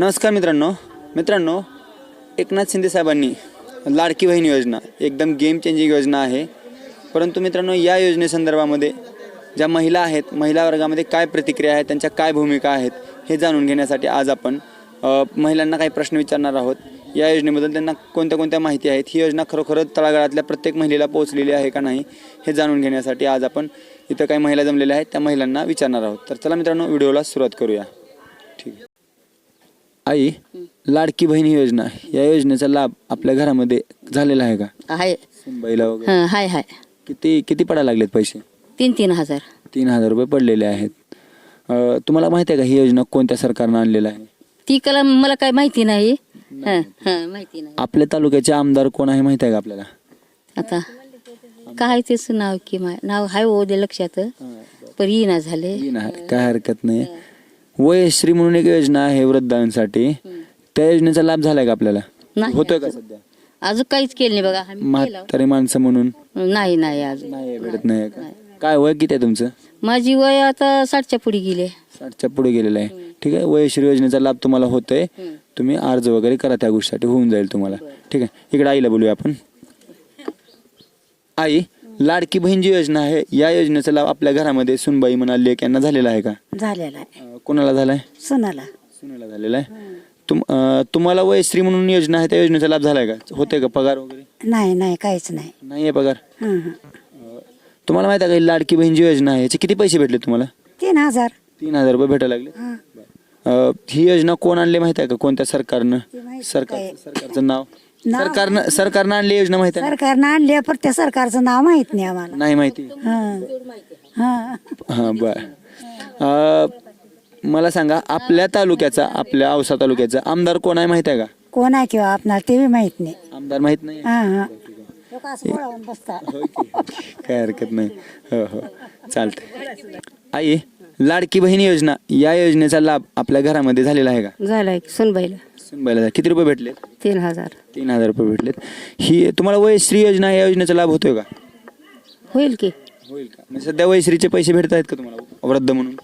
नमस्कार मित्रांनो. मित्रांनो एकनाथ शिंदे साहेबांनी लाडकी बहीण योजना एकदम गेम चेंजिंग योजना आहे. परंतु मित्रांनो या योजनेसंदर्भामध्ये ज्या महिला आहेत महिला वर्गामध्ये काय प्रतिक्रिया आहेत त्यांच्या काय भूमिका आहेत हे जाणून घेण्यासाठी आज आपण महिलांना काही प्रश्न विचारणार आहोत. या योजनेबद्दल त्यांना कोणत्या कोणत्या माहिती आहेत ही योजना खरोखरच तळागाळातल्या प्रत्येक महिलेला पोहोचलेली आहे का नाही हे जाणून घेण्यासाठी आज आपण इथं काही महिला जमलेल्या आहेत त्या महिलांना विचारणार आहोत. तर चला मित्रांनो व्हिडिओला सुरुवात करूया. ठीक आई लाडकी बहिणी योजना या योजनेचा लाभ आपल्या घरामध्ये झालेला आहे का? आहे. मुंबईला वगैरे? हं, हाय हाय. किती किती पडायला लागलेत पैसे? तीन तीन हजार. तीन हजार रुपये पडलेले आहेत. अं, तुम्हाला माहिती आहे का ही योजना कोणत्या सरकारनं आणलेलं आहे? ती कला मला काय माहिती नाही. हं, हं, माहिती नाही. आपल्या तालुक्याचे आमदार कोण आहे माहिती आहे का आपल्याला? आता काय तेच नाव की नाव हाय ओ दे लक्षात. पण येईना झाले. येईन काय हरकत नाही. वयश्री म्हणून एक योजना आहे वृद्धांसाठी. त्या योजनेचा लाभ झालाय का आपल्याला? नाही होतोय का सध्या? अजून काहीच केलं नाही बघा आम्ही केलं. म्हातारी माणसं म्हणून? नाही नाही अजून. नाही भेटत नाही का? काय वय किती आहे तुमचं? माझी वय आता साठच्या पुढे गेले. साठच्या पुढे गेलेलं आहे. ठीक आहे वयश्री योजनेचा लाभ तुम्हाला होतोय. तुम्ही अर्ज वगैरे करा त्या गोष्टीसाठी होऊन जाईल तुम्हाला. ठीक आहे इकडे आईला बोलूया आपण. आई लाडकी बहीण जी योजना आहे या योजनेचा लाभ आपल्या घरामध्ये सुनबाई म्हणा लेक यांना झालेला आहे का? झालेला आहे. कोणाला झालाय? सुनाला. सुनेला झालेला आहे. तुम अं, तुम्हाला वयश्री म्हणून योजना आहे त्या योजनेचा लाभ झालाय का? होते का पगार वगैरे? नाही नाही काहीच नाही. नाहीये पगार? हं, हं. तुम्हाला माहिती आहे का ही लाडकी बहीण जी योजना आहे याचे किती पैसे भेटले तुम्हाला? तीन हजार. तीन हजार रुपये भेटायला लागले? हं. अं, ही योजना कोण आणली माहिती आहे का? कोणत्या सरकारनं? माहिती सरकार आहे. सरकारचं नाव? नाव? सरकारनं सरकारनं आणली योजना माहिती आहे सरकारनं आणले पण त्या सरकारचं नाव माहीत नाही आम्हाला. नाही माहिती. हं. हं. हां बर. अं, मला सांगा आपल्या तालुक्याचा आपल्या औसा तालुक्याचा आमदार कोण आहे माहिती आहे का? कोण आहे किंवा आपणाला ते बी माहीत नाही. आमदार माहीत नाही? हं, हं. लोक असं पळवून बसतात. काय हरकत नाही. हो हो. चालतंय. आई लाडकी बहीण योजना या योजनेचा लाभ आपल्या घरामध्ये झालेला आहे का? झालाय सुनबाईला. सुनबाईला किती रुपये भेटले तीन हजार. तीन हजार रुपये भेटलेत. ही तुम्हाला वयश्री योजना या योजनेचा लाभ होतोय का? होईल की. होईल का? म्हणजे सध्या वयश्रीचे पैसे भेटत आहेत का तुम्हाला? वृद्ध म्हणून?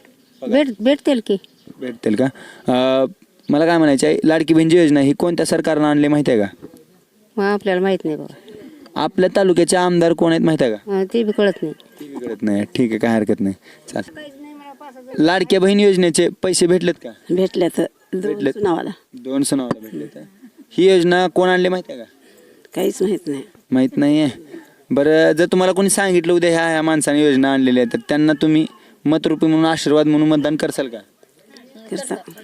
भेट भेटतील की. भेटतील का? अं, मला काय म्हणायचं आहे लाडकी बहीण जी योजना ही कोणत्या सरकारनं आणली माहिती आहे का? मग आपल्याला माहीत नाही बाबा. आपल्या तालुक्याचे आमदार कोण आहेत माहिती आहे का? ते बी कळत नाही. ती बी कळत नाही. ठीक आहे काय हरकत नाही. चाल लाडक्या बहीण योजनेचे पैसे भेटलेत का? भेटल्या तर दोन सणावाला भेटलेत ही योजना कोण आणली माहिती आहे का? काहीच माहीत नाही. माहीत नाहीये. बरं जर तुम्हाला कोणी सांगितलं उद्या ह्या ह्या माणसाने योजना आणलेली आहे तर त्यांना तुम्ही मतरूपी म्हणून आशीर्वाद म्हणून मतदान करसाल का?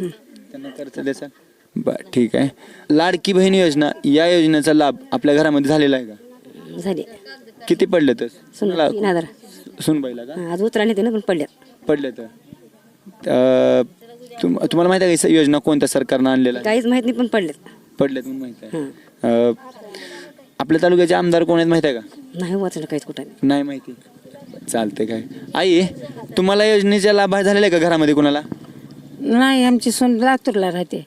हं. त्यांना करता देसाल? बर ठीक आहे. लाडकी बहीण योजना या योजनेचा लाभ आपल्या घरामध्ये झालेला आहे का? झाले. किती पडले तर? तीन हजार. सुनबाईला का? हं, आज ते ना पण पडल्यात. पडले तर? अं, तुम तुम्हाला माहिती आहे का ही योजना कोणत्या सरकारनं आणलेला आहे? काहीच माहीत नाही पण पडल्यात. पडलेत म्हणून माहिती आहे. अं, आपल्या तालुक्याचे आमदार कोण आहेत माहिती आहे का? नाही वाचलं काहीच कुठं नाही माहिती. चालते काय? आई तुम्हाला योजनेचा लाभ झालेला आहे का घरामध्ये कोणाला? नाही आमची सून लातूरला राहते.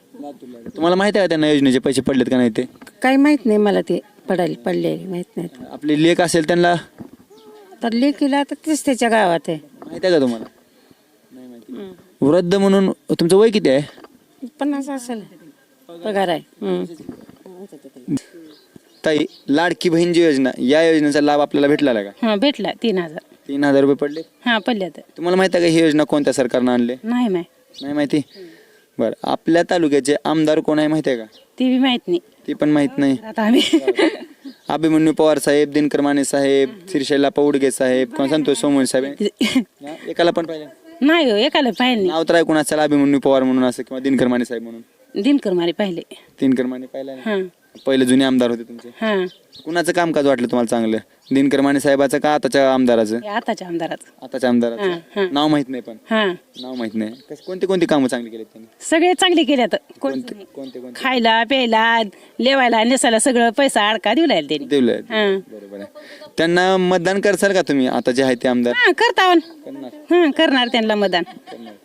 तुम्हाला माहिती आहे का त्यांना योजनेचे पैसे पडलेत का नाही ते? काही माहीत नाही मला ते पडायला पडले माहीत नाही आपली लेख असेल त्यांना? तर लेकीला तर तेच त्याच्या गावात आहे. माहिती आहे का तुम्हाला? नाही माहिती. वृद्ध म्हणून तुमचं वय किती आहे? पन्नास असेल. पगार आहे. ताई लाडकी बहीण जी योजना या योजनेचा लाभ आपल्याला भेटला का? हा भेटला तीन हजार. तीन हजार रुपये पडले? हा पडल्यात तुम्हाला माहिती आहे का ही योजना कोणत्या सरकारनं आणले? नाही माहीत. नाही माहिती? बरं आपल्या तालुक्याचे आमदार कोण आहे माहिती आहे का? ती बी माहीत नाही. ती पण माहीत नाही. आता आम्ही अभिमन्यू पवार साहेब दिनकर माने साहेब श्रीशैला पौडगे साहेब कोण? संतोष सोमवणे साहेब हा, एकाला पण पाहिजे नाही हो एकाला पाहिले नाव तर ऐकून असेल अभिमन्यू पवार म्हणून असं किंवा दिनकर माने साहेब म्हणून. नाही दिनकर मारे पाहिले. दिनकर माने पाहिला हा. पहिले जुने आमदार होते तुमचे. हा. कुणाचं कामकाज वाटलं तुम्हाला चांगलं? दिनकर माने साहेबाचं का आताच्या आमदाराचं? हे आताच्या आमदारात आताच्या आमदाराचं? हा. नाव माहीत नाही पण. हा. नाव माहीत नाही. कस- कोणती कोणती कामं चांगली केली त्यांनी? सगळे चांगले केल्यात. कोणते कोणते कोणते? खायला प्यायला लेवायला नेसायला सगळं पैसा अडका देऊ लागेल त्यांनी हा. बरोबर आहे. त्यांना मतदान करसाल का तुम्ही? आता जे आहे ते आमदार? हा करता करणार. हा करणार त्यांना मतदान.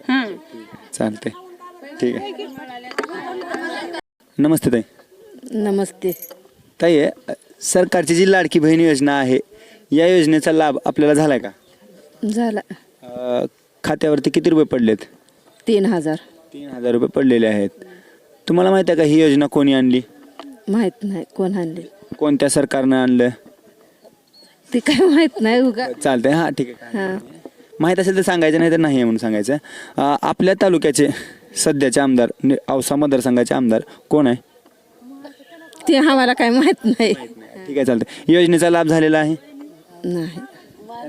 हा. चालते ठीक आहे. नमस्ते ताई. नमस्ते. ताई अ, सरकारची जी लाडकी बहीण योजना आहे या योजनेचा लाभ आपल्याला झालाय का? झाला. अ, खात्यावरती किती रुपये पडलेत? तीन हजार. तीन हजार रुपये पडलेले आहेत. तुम्हाला माहिती आहे का ही योजना कोणी आणली? माहीत नाही कोण आणले. कोणत्या सरकारनं आणलं? ते काय माहीत नाही उगा. चालतंय हां ठीक आहे हा माहीत असेल तर सांगायचं नाही तर नाही आहे म्हणून सांगायचं. अं, आपल्या तालुक्याचे सध्याचे आमदार नि- औसा मतदारसंघाचे आमदार कोण आहे? ते आम्हाला काय माहीत नाही. ठीक आहे चालतंय. योजनेचा लाभ झालेला आहे? नाही.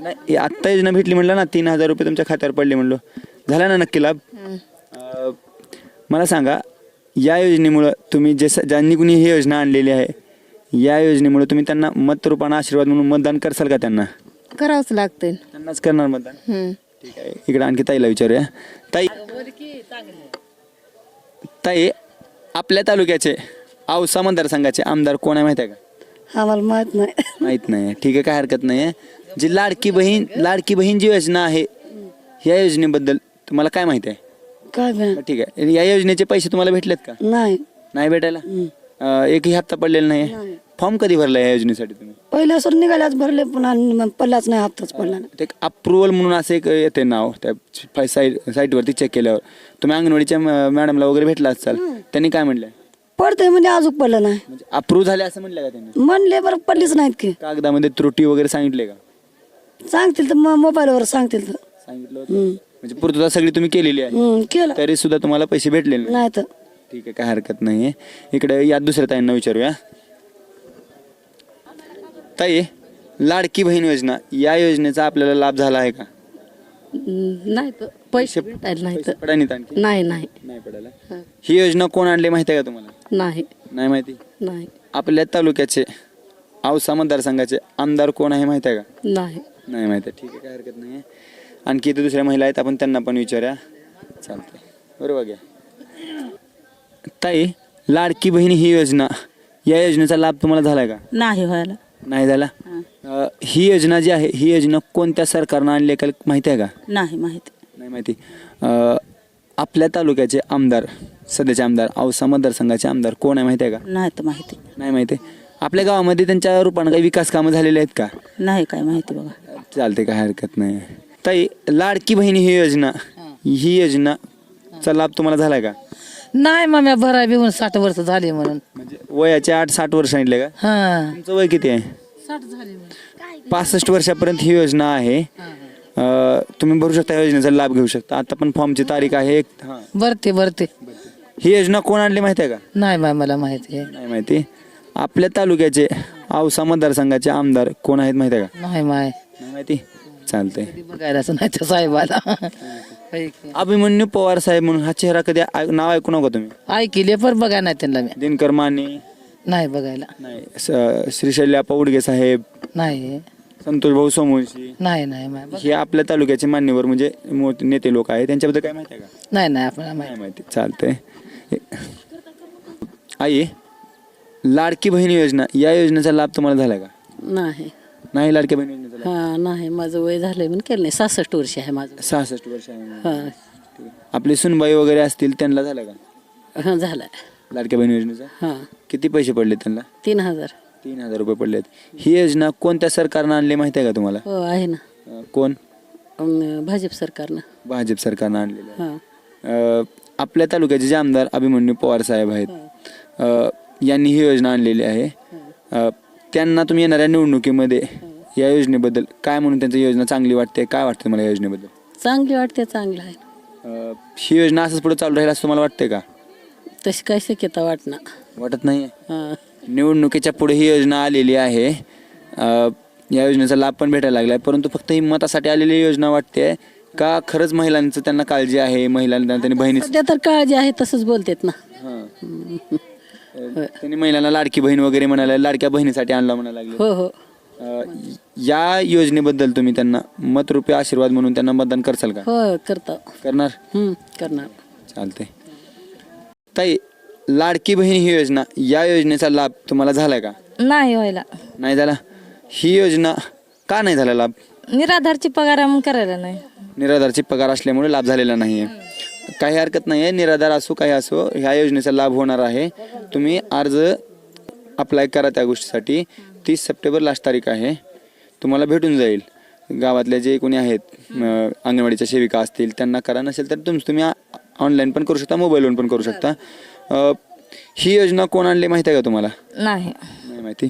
नाही आत्ता योजना भेटली म्हणलं ना तीन हजार रुपये तुमच्या खात्यावर पडले म्हणलो. झाला ना नक्की लाभ? अं, मला सांगा या योजनेमुळं तुम्ही जे स- ज्यांनी कुणी ही योजना आणलेली आहे या योजनेमुळे तुम्ही त्यांना मतरूपानं आशीर्वाद म्हणून मतदान करसाल का त्यांना? करावंच लागतंय. त्यांनाच करणार मतदान? हम्म. ठीक आहे इकडे आणखी ताईला विचारूया. ताई ताई आपल्या तालुक्याचे औसा मतदारसंघाचे आमदार कोण आहे माहिती आहे का? आम्हाला माहीत नाही. माहीत नाही. ठीक आहे काय हरकत नाही आहे. जी लाडकी बहीण लाडकी बहीण जी योजना आहे या योजनेबद्दल तुम्हाला काय माहिती आहे? काय ठीक आहे. या योजनेचे पैसे तुम्हाला भेटलेत का? नाही. नाही भेटायला? अं, एकही हप्ता पडलेला नाही फॉर्म कधी भरला या योजनेसाठी तुम्ही? पहिल्यासून निघाल्याच भरले पुन्हा पडलाच नाही हप्ताच पडला नाही. ते अप्रुव्हल म्हणून असं एक येते नाव त्या साईट साईटवरती चेक केल्यावर. तुम्ही अंगणवाडीच्या मॅडमला वगैरे भेटला असाल त्यांनी काय म्हणलं पडतंय म्हणजे अजून पडलं नाही. म्हणजे अप्रूव्ह झाले असं म्हणलं का त्यांनी? म्हणले बरं पडलीच नाहीत की. कागदामध्ये त्रुटी वगैरे सांगितले का? सांगतील तर मग मोबाईलवर सांगतील तर. सांगितलं होतं. म्हणजे पूर्तता सगळी तुम्ही केलेली आहे. हम्म, केलं. तरी सुद्धा तुम्हाला पैसे भेटले नाही. नाही तर. ठीक आहे काय हरकत नाही इकडे या दुसऱ्या ताईंना विचारूया. ताई लाडकी बहीण योजना या योजनेचा आपल्याला लाभ झाला आहे का? नाही तर. पैसे भेटायला नाही तर. पडा नाही आणखी? नाही नाही. नाही पडायला? ही योजना कोण आणली माहिती आहे का तुम्हाला? नाही. नाही माहिती? नाही. आपल्या तालुक्याचे औसा मतदारसंघाचे आमदार कोण आहे माहिती आहे का? नाही. नाही माहिती. आहे. ठीक आहे काय हरकत नाही. आणखी इथे दुसऱ्या महिला आहेत आपण त्यांना पण विचारूया. चालतंय. बरोबर घ्या. ताई लाडकी बहीण ही योजना या योजनेचा लाभ तुम्हाला झालाय का? नाही व्हायला. नाही झाला? अं, ही योजना जी आहे ही योजना कोणत्या सरकारनं आणली आहे का माहिती आहे का? नाही माहिती. नाही माहिती. अं, आपल्या तालुक्याचे आमदार सध्याचे आमदार औसा मतदारसंघाचे आमदार कोण आहे माहिती आहे का? नाही तर माहिती. नाही माहिती. आपल्या गावामध्ये त्यांच्या रूपानं काही विकास कामं झालेली आहेत का? नाही काय माहिती बघा. चालते काय हरकत नाही. ताई लाडकी बहिणी ही योजना ही योजना चा लाभ तुम्हाला झालाय का? नाही मग भराय बिहून साठ वर्ष झाली म्हणून. म्हणजे वयाचे आठ साठ वर्ष सांगितले का? हा. तुमचं वय किती आहे? साठ झाली पासष्ट वर्षापर्यंत ही योजना आहे. तुम्ही भरू शकता या योजनेचा लाभ घेऊ शकता. आता पण फॉर्मची तारीख आहे एक. हां. भरते भरते ही योजना कोण आणली माहिती आहे का? नाही बाय मला माहिती आहे. नाही माहिती. आपल्या तालुक्याचे औसा मतदारसंघाचे आमदार कोण आहेत माहिती आहे का? नाही माय नाही माहिती. चालतंय. कधी बघायलाच नाही त्या साहेबाला. अभिमन्यू पवार साहेब म्हणून हा चेहरा कधी ऐ- नाव ऐकू नका तुम्ही. ऐकिले पण बघा नाही त्यांना मी. दिनकर माने. नाही बघायला. नाही स- श्रीशैल्याप्पा उडगे साहेब. नाही. संतोष भाऊ सोमवंशी नाही नाही बघ- हे आपल्या तालुक्याचे मान्यवर म्हणजे मोठे नेते लोक आहेत. त्यांच्याबद्दल काय माहिती आहे का? नाही नाही आपल्याला नाही माहिती. माहिती. चालतंय. आई लाडकी बहीण योजना या योजनेचा लाभ तुम्हाला झाला का? नाही. नाही लाडकी बहीण योजनेचा लाभ? हा नाही. माझं वय झालंय म्हणून केलं नाही. सहासष्ट वर्ष आहे माझं. सहासष्ट वर्ष आहे म्हणून. हा. ठीक आहे. आपली सुनबाई वगैरे असतील त्यांना झालं का? हा झालं लाडक्या बहीण योजनेचा? हा. किती पैसे पडले त्यांना? तीन हजार. तीन हजार रुपये पडले आहेत. ही योजना कोणत्या सरकारनं आणली माहिती आहे का तुम्हाला? हो आहे ना. अं, कोण? अं, भाजप सरकारनं. भाजप सरकारनं आणलेलं आहे. हा. अ, आपल्या तालुक्याचे जे आमदार अभिमन्यू पवार साहेब आहेत अ, यांनी ही योजना आणलेली आहे. अ, त्यांना तुम्ही येणाऱ्या निवडणुकीमध्ये या योजनेबद्दल काय म्हणून त्यांची योजना चांगली वाटते काय वाटतं मला या योजनेबद्दल? चांगली वाटते चांगलं आहे. अ, ही योजना असंच पुढे चालू राहील असं तुम्हाला वाटते का? तशी काय शक्यता वाटणार. वाटत नाही हा. निवडणुकीच्या पुढे ही योजना आलेली आहे. अ, या योजनेचा लाभ पण भेटायला लागला आहे परंतु फक्त ही मतासाठी आलेली योजना वाटते का खरंच महिलांचं त्यांना काळजी आहे? महिलांना त्यांनी बहिणी सध्या तर काळजी आहे तसंच बोलतेत ना. हां. त्यांनी महिलांना लाडकी बहीण वगैरे म्हणाले लाडक्या बहिणीसाठी आणला म्हणायला लागले. हो हो. अ, या योजनेबद्दल तुम्ही त्यांना मतरूपी आशीर्वाद म्हणून त्यांना मतदान करसाल का? हो करतो. करणार? हम्म, करणार. चालते ताई लाडकी बहीण ही योजना या योजनेचा लाभ तुम्हाला झालाय का? नाही व्हायला. नाही झाला? ही योजना का नाही झाला लाभ? निराधारची पगार मग करायला नाही. निराधारची पगार असल्यामुळे लाभ झालेला नाही आहे. काही हरकत नाही आहे. निराधार असो काही असो ह्या योजनेचा लाभ होणार आहे. तुम्ही अर्ज अप्लाय करा त्या गोष्टीसाठी. तीस सप्टेंबर लास्ट तारीख आहे. तुम्हाला भेटून जाईल. गावातले जे कोणी आहेत अं, अंगणवाडीच्या सेविका असतील त्यांना करा. नसेल तर तुम तुम्ही ऑनलाईन पण करू शकता मोबाईलवरून पण करू शकता. अं, ही योजना कोण आणली माहिती आहे का तुम्हाला? नाही. नाही माहिती.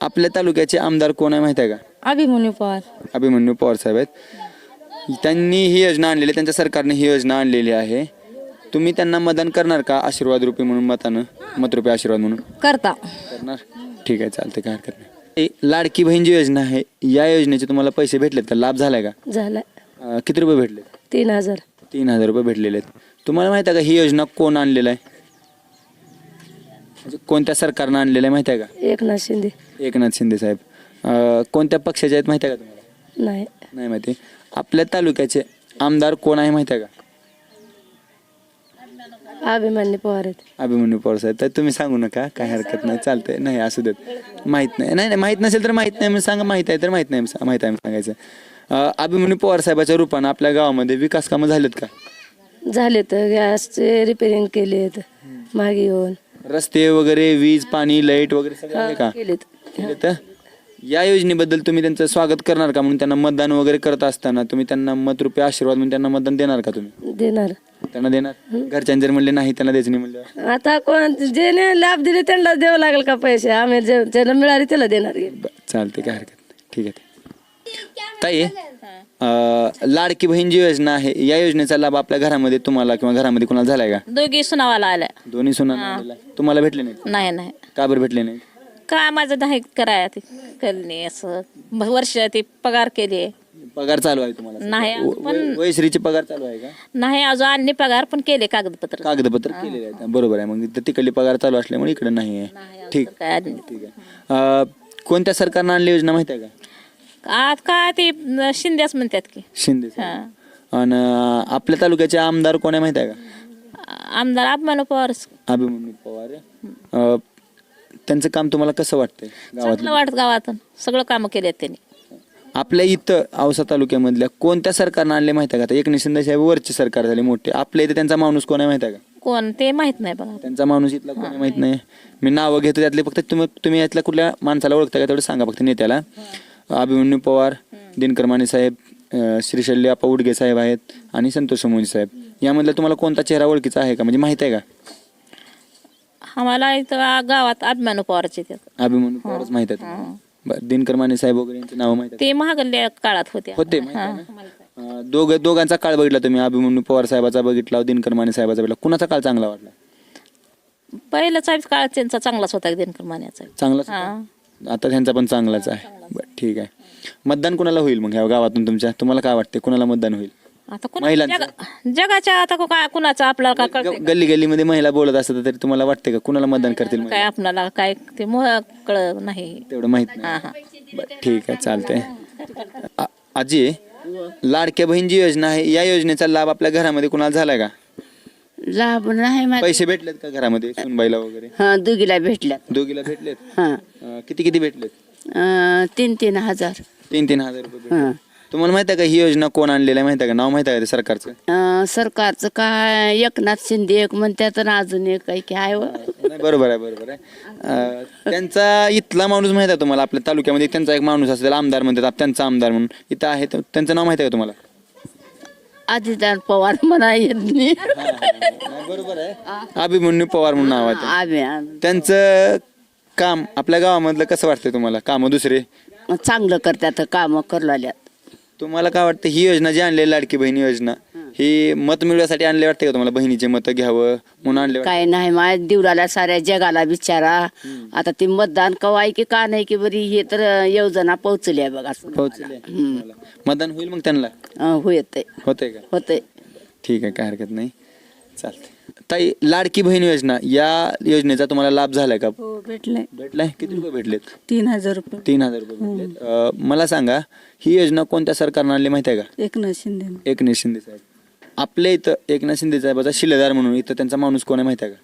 आपल्या तालुक्याचे आमदार कोण आहे माहिती आहे का? अभिमन्यू पवार. अभिमन्यू पवार साहेब आहेत. त्यांनी ही योजना आणलेली आहे, त्यांच्या सरकारने ही योजना आणलेली आहे. तुम्ही त्यांना मतदान करणार का आशीर्वाद रूपी म्हणून मतानं? मतरूपी आशीर्वाद म्हणून? करता. करणार. ठीक आहे चालते काय हरकत नाही. ए, लाडकी बहीण जी योजना आहे या योजनेचे तुम्हाला पैसे भेटलेत का? लाभ झालाय का? झालं अं, किती रुपये भेटले तीन हजार. तीन हजार रुपये भेटलेले आहेत. तुम्हाला माहिती आहे का ही योजना कोण आणलेलं आहे? म्हणजे कोणत्या सरकारनं आणलेलं आहे माहिती आहे का? एकनाथ शिंदे. एकनाथ शिंदे साहेब. अं, कोणत्या पक्षाचे आहेत माहिती आहे का तुम्हाला? नाही. नाही माहिती. आपल्या तालुक्याचे आमदार कोण आहे माहिती आहे का? अभिमान्य पवार आहेत. अभिमन्यू पवार साहेब. तर तुम्ही सांगू नका काय हरकत नाही चालतंय. नाही असू देत. माहीत नाही. नाही नाही माहीत नसेल तर माहीत नाही. म्हणून सांगा माहीत आहे तर माहीत नाही. सा- माहीत आहे म्हणून सांगायचं. अं, अभिमन्यू पवार साहेबाच्या रूपानं आपल्या गावामध्ये विकास कामं झालेत का? झाले तर गॅसचे रिपेरिंग केलेत. मागे येऊन. रस्ते वगैरे वीज पाणी लाइट वगैरे सगळं आहे का? केलेत. या योजनेबद्दल तुम्ही त्यांचं स्वागत करणार का? म्हणून त्यांना मतदान वगैरे करत असताना तुम्ही त्यांना मतरूपी आशीर्वाद म्हणून त्यांना मतदान देणार का तुम्ही? देणार. त्यांना देणार? घरच्यांनी जर म्हणले नाही त्यांना द्यायचं नाही म्हणलं आता कोण जेने लाभ दिले त्यांना द्यावं लागेल का पैसे? आम्ही जे- ज्याला मिळाले त्याला देणार. चालते काय हरकत नाही. ठीक आहे. ताई अं, लाडकी बहीण जी योजना आहे या योजनेचा लाभ आपल्या घरामध्ये तुम्हाला किंवा घरामध्ये कोणाला झालाय का? दोघी सुनावाला आल्या. दोन्ही सुना तुम्हाला भेटले नाही नाही नाही. का बरं भेटले नाही का माझं दहा कराय ते करणे असं. वर्ष ते पगार केले पगार चालू आहे तुम्हाला नाही वय- वयश्रीचे पगार चालू आहे का? नाही अजून आणले पगार पण केले कागदपत्र. कागदपत्र केलेले आहेत. बरोबर आहे. मग इथं तिकडली पगार चालू असल्यामुळे इकडे नाही आहे. ठीक. काय आणले ठीक आहे. अं, कोणत्या सरकारनं आणली योजना माहिती आहे का? आज काय ते शिंदेच म्हणतात की. शिंदे. आणि आपल्या तालुक्याचे आमदार कोण आहे माहिती आहे का? आमदार अभिमानू पवारच अभिमन्यू पवार अं, त्यांचं काम तुम्हाला कसं वाटतंय चांगलं वाटत गावातून. सगळं कामं केलेत त्यांनी. आपल्या इथं औसा तालुक्यामधल्या कोणत्या सरकारनं आणले माहिती आहे का? आता एकनाथ शिंदे साहेब वरचे सरकार झाले मोठे. आपल्या इथे त्यांचा माणूस कोण आहे माहिती आहे का? कोण? ते माहीत नाही बघा. त्यांचा माणूस इथला कोण माहीत नाही. मी नावं घेतो त्यातले फक्त तुम्ही तुम्ही यातल्या कुठल्या माणसाला ओळखता का तेवढं सांगा फक्त नेत्याला. अभिमन्यू पवार दिनकर माने साहेब श्रीशल्य आपा उडगे साहेब आहेत आणि संतोष मोदी साहेब. यामधला तुम्हाला कोणता चेहरा ओळखीचा आहे का? म्हणजे माहीत आहे का? आम्हाला इथं गावात अभिमानू पवारचे ते अभिमन्यू पवारच माहीत आहे तुम्हाला? बरं दिनकर माने साहेब वगैरे यांची नावं माहीत आहेत. ते महागल्या काळात होते होते माहीत आहे ना? अं, दोघ दोघांचा काळ बघितला तुम्ही. अभिमन्यू पवार साहेबाचा बघितला दिनकर माने साहेबाचा बघितला. कुणाचा काळ चांगला वाटला? पहिल्याचा काळ त्यांचा चांगलाच होता दिनकर मान्याचा. चांगलाच होता? आता त्यांचा पण चांगलाच आहे. बरं ठीक आहे. मतदान कुणाला होईल मग ह्या गावातून तुमच्या? तुम्हाला काय वाटते कुणाला मतदान होईल? आता कुणा महिलांचं? जगा- जगाच्या आता को- काय कुणाचं आपल्याला काय कळतंय ग- गल्ली गल्लीमध्ये महिला बोलत असतात तरी तुम्हाला वाटते का? कुणाला मतदान करतील महिला? काय आपल्याला काय ते मोह कळ नाही. तेवढं माहीत हा नाही बरं ठीक आहे चालतंय. आ- आजी लाडक्या बहीण जी योजना आहे. या योजनेचा लाभ आपल्या घरामध्ये कुणाला झालाय का? लाभ नाही पैसे भेटलेत का घरामध्ये सुनबाईला वगैरे? हा दुगीला भेटल्यात. दोघीला भेटलेत? हा. अं, किती किती भेटलेत? अं, तीन तीन हजार. तीन तीन हजार रुपये भेटले. हा तुम्हाला माहिती आहे का ही योजना कोण आणलेलं आहे? माहिती आहे का? नाव माहिती आहे का ते सरकारचं? अं, सरकारचं काय? एकनाथ शिंदे एक म्हणतात आणि अजून एक काही की आहे व. नाही, बरोबर आहे बरोबर आहे. अं, त्यांचा इथला माणूस माहीत आहे तुम्हाला? आपल्या तालुक्यामध्ये त्यांचा एक माणूस असतो त्याला आमदार म्हणतात आप- त्यांचा आमदार म्हणून. इथं आहे त्यांचं नाव माहिती आहे का तुम्हाला? आदित्य पवार म्हणा येत नाही बरोबर आहे. अभिमन्यू पवार म्हणून नाव आहे आम्ही त्यांचं काम आपल्या गावामधलं कसं वाटतंय तुम्हाला? कामं दुसरे? चांगलं करतात काम करू लागल्यात. तुम्हाला काय वाटतं ही योजना जी आणली लाडकी बहीण योजना ही मत मिळवण्यासाठी आणले वाटते का तुम्हाला? बहिणीचे मत घ्यावं म्हणून आणले? काय नाही माझ्या दिवराला साऱ्या जगाला बिचारा आता ते मतदान कवाय की का नाही की बरी हे तर योजना पोहोचली आहे बघा. पोहोचले. मतदान होईल मग त्यांना? होत होतंय. का? होतंय. ठीक आहे काय हरकत नाही. चालते ताई लाडकी बहीण योजना या योजनेचा तुम्हाला लाभ झालाय का? हो भेटले भेटलाय? किती रुपये भेटलेत? तीन हजार रुपये. तीन हजार रुपये भेटलेत. अं, मला सांगा ही योजना कोणत्या सरकारनं आणली माहिती आहे का? एकनाथ शिंदे. एकनाथ शिंदे साहेब. आपल्या इथं एकनाथ शिंदे साहेबाचा शिलेदार म्हणून इथं त्यांचा माणूस कोण आहे माहिती आहे का?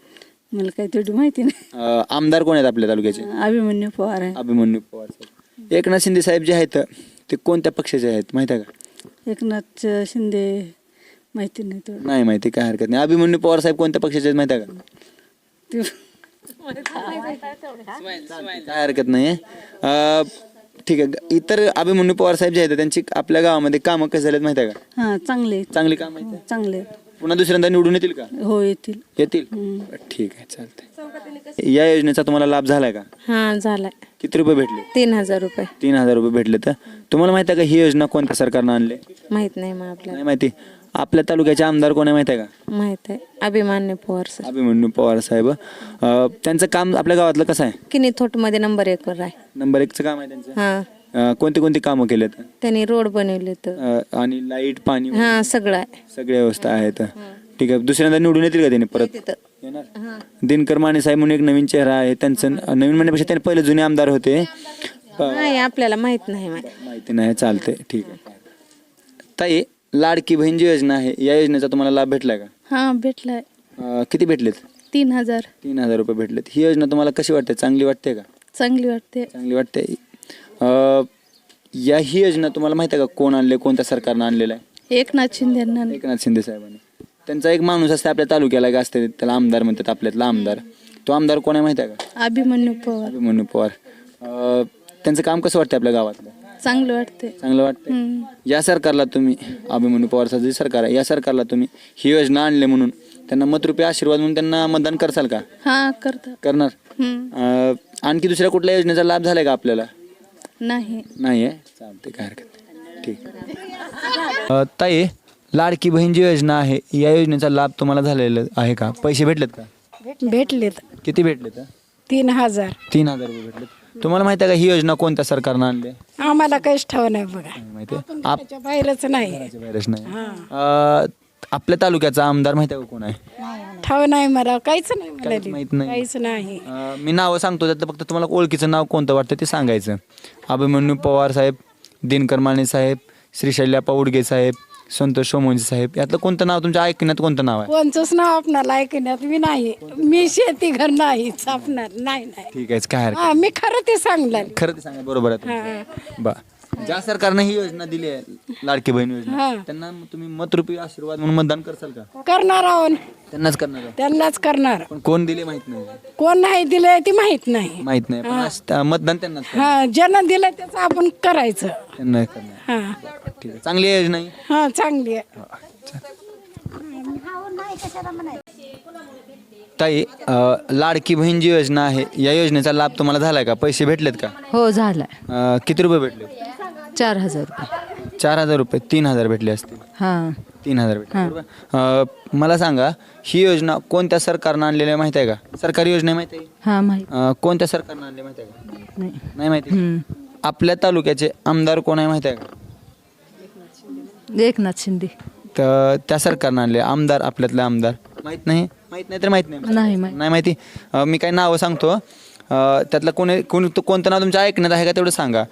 मला काही तेवढी माहिती नाही. अं, आमदार कोण आहेत आपल्या तालुक्याचे? अभिमन्यू पवार आहे. अभिमन्यू पवार साहेब. एकनाथ शिंदे साहेब जे आहेत ते कोणत्या पक्षाचे आहेत माहिती आहे का? एकनाथ शिंदे माहिती नाही तेवढं. नाही माहिती काय हरकत नाही. अभिमन्यू पवार साहेब कोणत्या पक्षाचे आहेत माहिती आहे का? ते काय हरकत नाही ठीक आहे. इतर अभिमन्यू पवार साहेब जे आहेत त्यांची आपल्या गावामध्ये कामं कशी झालेत माहिती आहे का? हा चांगले चांगली काम आहेत. चांगले पुन्हा दुसऱ्यांदा निवडून येतील का? हो येतील. येतील? ठीक आहे चालतंय. या योजनेचा तुम्हाला लाभ झालाय का? हा झालाय. किती रुपये भेटले? तीन हजार रुपये. तीन हजार रुपये भेटले तर? तुम्हाला माहिती आहे का ही योजना कोणत्या सरकारनं आणले? माहीत नाही मग आपल्याला. नाही माहिती. आपल्या तालुक्याचे आमदार कोण आहे माहिती आहे का? माहीत आहे. अभिमान्य पवार सर. अभिमन्यू पवार साहेब. अं, त्यांचं काम आपल्या गावातलं कसं आहे? किनी थोटमध्ये नंबर एक वर आहे. नंबर एकचं काम आहे त्यांचं? हा. अं, कोणती कोणती कामं केलेत? त्यांनी रोड बनवले तर. अं, आणि लाइट पाणी? हा सगळं आहे. सगळ्या व्यवस्था आहेत. ठीक आहे. दुसऱ्यांदा निवडून येतील का त्यांनी परत? येणार? दिनकर माने साहेब म्हणून एक नवीन चेहरा आहे. त्यांचं नवीन म्हणण्यापेक्षा त्यांनी पहिले जुने आमदार होते. नाही आपल्याला माहीत नाही माहीत. माहिती नाही चालते ठीक आहे. ताई लाडकी बहीण जी योजना आहे या योजनेचा तुम्हाला लाभ भेटलाय का? हा भेटलाय. अं, किती भेटलेत? तीन हजार. तीन हजार रुपये भेटलेत. ही योजना तुम्हाला कशी वाटते? चांगली वाटते का? चांगली वाटते. चांगली वाटते. अं, या ही योजना तुम्हाला माहिती आहे का कोण आणले कोणत्या सरकारनं आणलेलं आहे? एकनाथ शिंदे यांना एकनाथ शिंदे साहेबांनी. त्यांचा एक माणूस असते आपल्या तालुक्याला का असते त्याला आमदार म्हणतात आपल्यातला आमदार. तो आमदार कोण आहे माहिती आहे का? अभिमन्यू पवार. अभिमन्यू पवार. अं, त्यांचं काम कसं वाटतं आपल्या गावातलं? चांगलं वाटते चांगलं वाटतं या सरकारला तुम्ही अभिमन्यू पवारचं जे सरकार आहे या सरकारला तुम्ही ही योजना आणले म्हणून. त्यांना मतरुपी आशीर्वाद म्हणून त्यांना मतदान करसाल का? हा करता करणार? हम्म. अं, आणखी दुसऱ्या कुठल्या योजनेचा लाभ झालाय का आपल्याला? नाही. नाही आहे? चालते काय हरकत नाही. ठीक. अं, ताई लाडकी बहीण जी योजना आहे या योजनेचा लाभ तुम्हाला झालेला आहे का? पैसे भेटलेत का? भेटलेत. किती भेटलेत? तीन हजार. तीन हजार रुपये भेटलेत. तुम्हाला माहिती आहे का ही योजना कोणत्या सरकारनं आणली? आहे? आम्हाला काहीच ठाव नाही बघा. माहिती आहे? आप त्याच्या बाहेरच नाही. घराच्या बाहेरच नाही. अं, आपल्या तालुक्याचा आमदार माहिती आहे का कोण आहे? ठाव नाही मला. काहीच नाही काहीच माहीत नाही. काहीच नाही. अं, मी नावं सांगतो त्यातलं फक्त तुम्हाला ओळखीचं नाव कोणतं वाटतं ते सांगायचं. अभिमन्यू पवार साहेब दिनकर माने साहेब श्रीशैल्याप्पा उडगे साहेब संतोष सोमवंशी साहेब यातलं कोणतं नाव तुमच्या ऐकण्यात कोणतं नाव आहे? कोणचंच नाव आपणाला ऐकण्यात मी नाही. मी शेती घर नाही छापणार नाही नाही. ठीक आहे काय हरकत हा मी खरं ते सांगणार. खरं ते सांगा बरोबर आहे तुमचं. बा. ज्या सरकारनं ही योजना दिली आहे लाडकी बहीण योजना त्यांना मग तुम्ही मतरूपी आशीर्वाद म्हणून मतदान करसाल का? करणार आहोत. त्यांनाच करणार आहे. त्यांनाच करणार. पण कोण दिले माहीत नाही? कोण नाही दिलंय ती माहीत नाही. माहीत नाही पण मतदान त्यांनाच करणार. हा ज्यांना दिलं त्याचं आपण करायचं. त्यांना करणार. हा. ठीक आहे. चांगली योजना आहे हा चांगली आहे. ताई अं, लाडकी बहीण जी योजना आहे या योजनेचा लाभ तुम्हाला झालाय का? पैसे भेटलेत का? हो झालाय. अं, किती रुपये भेटले? चार हजार रुपये. चार हजार रुपये तीन हजार भेटले असतील. हां. तीन हजार भेटले बरोबर? अं, मला सांगा ही योजना कोणत्या सरकारनं आणलेली आहे माहिती आहे का? सरकारी योजना आहे माहिती आहे? हां माहीत. अं, कोणत्या सरकारनं आणली माहिती आहे का? नाही. नाही माहिती आपल्या तालुक्याचे आमदार कोण आहे माहिती आहे का? एकनाथ शिंदे. तर त्या सरकारनं आणले. आमदार आपल्यातले आमदार. माहीत नाही? माहीत नाही तर माहीत नाही. नाही माहीत. नाही माहिती. अं, मी काही नावं सांगतो. अं, त्यातलं कोणी कोण कोणतं नाव तुमच्या ऐकण्यात आहे का तेवढं सांगा.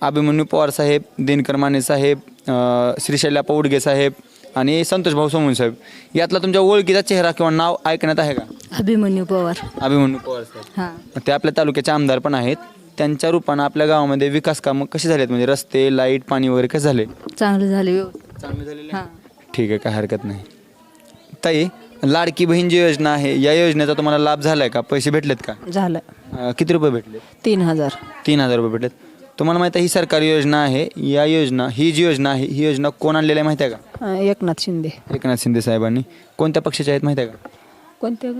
अभिमन्यू पवार साहेब दिनकर माने साहेब अं, श्रीशैल्याप्पा उडगे साहेब आणि संतोष भाऊ सोमून साहेब. यातला तुमच्या ओळखीचा चेहरा किंवा नाव ऐकण्यात आहे का? अभिमन्यू पवार. अभिमन्यू पवार साहेब. हां. ते आपल्या तालुक्याचे आमदार पण आहेत. त्यांच्या रूपानं आपल्या गावामध्ये विकास कामं कशी झालेत? म्हणजे रस्ते लाइट पाणी वगैरे कसे झाले? चांगलं झालं व्यवस्थित. चांगले झालेले हां. ठीक आहे काय हरकत नाही. ताई लाडकी बहीण जी योजना आहे या योजनेचा तुम्हाला लाभ झालाय का? पैसे भेटलेत का? झालं. अं, किती रुपये भेटले? तीन हजार. तीन हजार रुपये भेटलेत. तुम्हाला माहिती आहे ही सरकारी योजना आहे. या योजना ही जी योजना आहे ही योजना कोण आणलेली आहे माहिती आहे का? एकनाथ शिंदे. एकनाथ शिंदे साहेबांनी. कोणत्या पक्षाचे आहेत माहिती आहे का? कोणते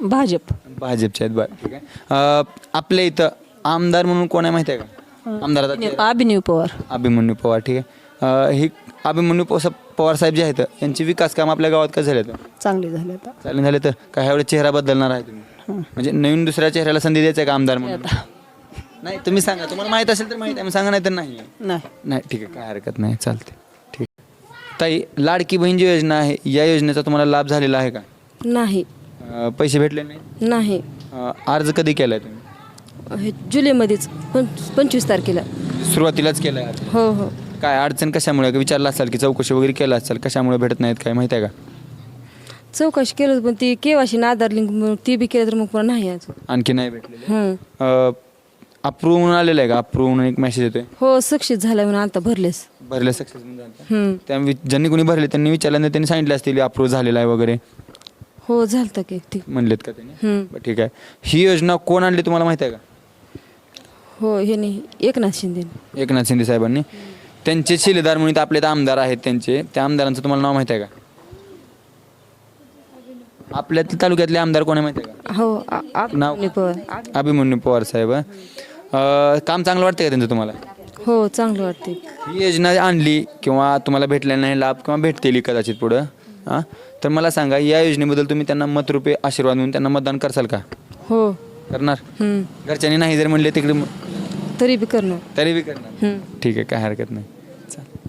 भाजप. भाजपचे आहेत बरं ठीक आहे. अं, आपल्या इथं आमदार म्हणून कोण आहे माहिती आहे का? आमदार अभिनव पवार. अभिमन्यू पवार ठीक आहे. अं, ही अभिमन्यू प- पवार साहेब जे आहेत यांचे विकास काम आपल्या गावात कसं झाले चांगले झाले आता. चालेल झाले तर काय एवढा चेहरा बदलणार आहे तुम्ही? म्हणजे नवीन दुसऱ्या चेहऱ्याला संधी द्यायचं आहे का आमदार म्हणून? नाही तुम्ही सांगा. तुम्हाला माहीत असेल तर माहीत आहे. मग सांगा नाही तर नाही नाही. नाही ठीक आहे. काय हरकत नाही. चालते ठीक ताई लाडकी बहीण जी योजना आहे. या योजनेचा तुम्हाला लाभ झालेला आहे का? नाही. अं, पैसे भेटले नाही? नाही. अं, अर्ज कधी केलाय तुम्ही? हे जुलैमध्येच पंचवीस तारखेला. सुरुवातीलाच केलाय अर्ज. हो हो. काय अडचण कशामुळे? विचारलं असाल की चौकशी वगैरे केलं असाल? कशामुळे भेटत नाहीत काय? माहिती आहे का? चौकशी केलं होतं, पण ती केवाशी आधार लिंक मग ती बी केलं तर मग पुन्हा नाही अजून. आणखी नाही भेटलेले? हं. अप्रूव्ह म्हणून आलेलं आहे का? अप्रूव्ह म्हणून एक मेसेज येतोय. हो सक्सेस झालं म्हणून आता भरलेस. भरले सक्सेस म्हणून झालं. हं. त्या वि- ज्यांनी कोणी भरले त्यांनी विचारल्यानंतर त्यांनी सांगितले असतील अप्रूव्ह झालेला आहे वगैरे. हो झालं की ठीक. म्हणलेत का त्यांनी? हं. बरं, ठीक आहे. ही योजना कोण आणली तुम्हाला माहिती आहे का? हो हे नाही. एकनाथ शिंदे. एकनाथ शिंदे साहेबांनी. त्यांचे शिलेदार म्हणून इथं आपले इथं आमदार आहेत त्यांचे. त्या आमदारांचं तुम्हाला नाव माहिती आहे का? आपल्या तालुक्यातले आमदार कोण आहे माहिती आहे का? हो आ- आ- नाव? पवार. अभिमन्यू पवार साहेब अं, काम चांगलं वाटतं का त्यांचं तुम्हाला? हो चांगलं वाटते ही योजना आणली किंवा तुम्हाला भेटलेला नाही लाभ किंवा भेटतील कदाचित पुढं हां. तर मला सांगा या योजनेबद्दल तुम्ही त्यांना मतरूपे आशीर्वाद म्हणून त्यांना मतदान करसाल का? हो. करणार? हम्म. घरच्यांनी नाही जर म्हणले तिकडे म- तरी बी करणार. तरी बी करणार. हम्म. ठीक आहे काय हरकत नाही. चालेल.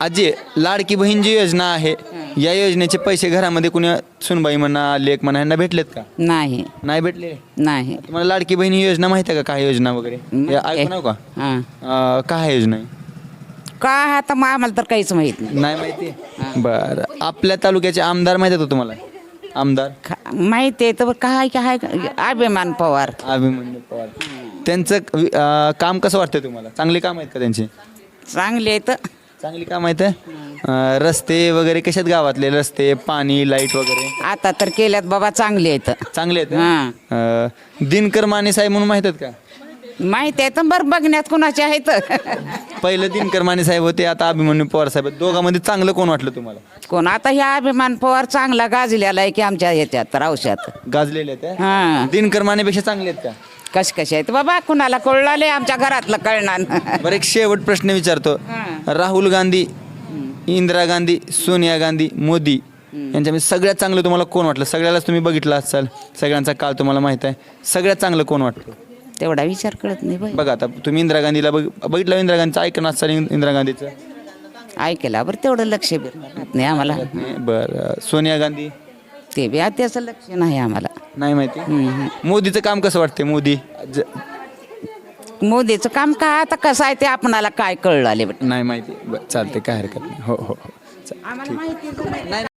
आजी लाडकी बहीण जी योजना आहे या योजनेचे पैसे घरामध्ये कुणी सुनबाई म्हणा लेख म्हणा यांना भेटलेत का? नाही. नाही भेटले? नाही. तुम्हाला लाडकी बहीण ही योजना माहिती आहे का काय योजना वगैरे? हे हां. अं, काय योजना आहे काय आता मग आम्हाला तर काहीच माहीत नाही. नाही माहिती? बरं. आपल्या तालुक्याचे आमदार माहिती आहेत का तुम्हाला? आमदार? माहिती आहे तर काय काय अभिमान पवार. अभिमन्यू पवार. त्यांचं अं, काम कसं वाटतं तुम्हाला? चांगले काम आहेत का त्यांचे? चांगले तर चांगली काम आहेत? अं, रस्ते वगैरे कशात गावातले? रस्ते पाणी लाइट वगैरे? आता तर केल्यात बाबा चांगले आहेत. चांगले आहेत. अं, दिनकर माने साहेब म्हणून माहीत आहेत का? माहिती आहे तर बरं बघण्यात कुणाचे आहेत. पहिलं दिनकर माने साहेब होते आता अभिमन्यू पवार साहेब आहेत. दोघांमध्ये चांगलं कोण वाटलं तुम्हाला? कोण? आता ह्या अभिमान पवार चांगला गाजलेला आहे की आमच्या ह्याच्यात रावशात. गाजलेले आहेत? हां. दिनकर मानेपेक्षा चांगले आहेत का? कसे कसे आहेत? बाबा कुणाला कळलं आमच्या घरातलं कळणार. बरं एक शेवट प्रश्न विचारतो. राहुल गांधी इंदिरा गांधी सोनिया गांधी मोदी यांच्यामध्ये सगळ्यात चांगलं तुम्हाला कोण वाटलं? सगळ्यालाच तुम्ही बघितलं असाल. सगळ्यांचा काळ तुम्हाला माहीत आहे. सगळ्यात चांगलं कोण वाटतं तेवढा विचार कळत नाही बाई. बघा आता तुम्ही इंदिरा गांधीला बघ बघितलं इंदिरा गांधीचं? ऐकणं असाल इंदिरा गांधीचं? ऐकला बरं तेवढं लक्ष बी राहत नाही आम्हाला. बरं सोनिया गांधी? ते बी आता त्याचं लक्ष नाही आम्हाला नाही माहिती. मोदीचं काम कसं वाटते मोदी? ज- मोदीचं काम काय आता कसं आहे ते आपणाला काय कळलं आले नाही माहिती. बरं चालते काय हरकत नाही. हो हो हो. चा- आम्हाला माहिती